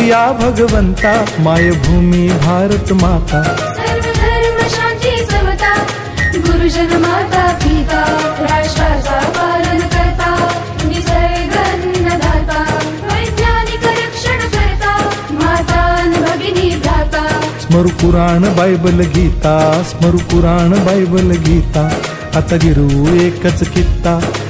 या भगवंता मायभूमी भारत माता। सर्व धर्म शांती समता गुरुजन माता पिता राष्ट्राचा पालन करता निसर्ग अन्नदाता वैज्ञानिक रक्षण करता माता अन भगिनी भ्राता। स्मरु पुराण बायबल गीता स्मरु पुराण बायबल गीता आता गिरू एकच कित्ता।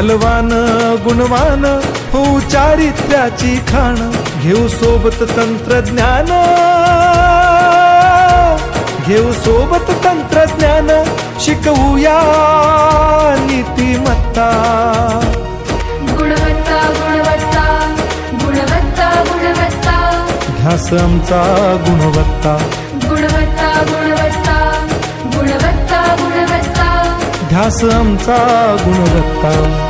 बलवान गुणवान हो चारित्र्याची खाण घेऊ सोबत तंत्रज्ञान. घेऊ सोबत तंत्रज्ञान शिकवूया नीतिमत्ता. गुणवत्ता गुणवत्ता गुणवत्ता गुणवत्ता. ध्यास आमचा गुणवत्ता. गुणवत्ता गुणवत्ता गुणवत्ता गुणवत्ता. ध्यास आमचा गुणवत्ता.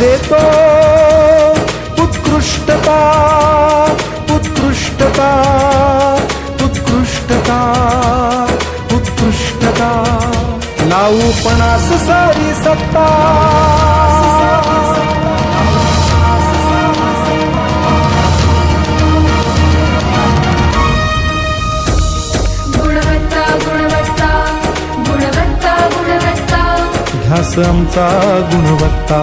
देतो. उत्कृष्टता उत्कृष्टता उत्कृष्टता उत्कृष्टता. लावू पणास सारी सत्ता. ध्यास आमचा गुणवत्ता.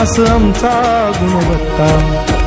आमचा गुणवत्ता.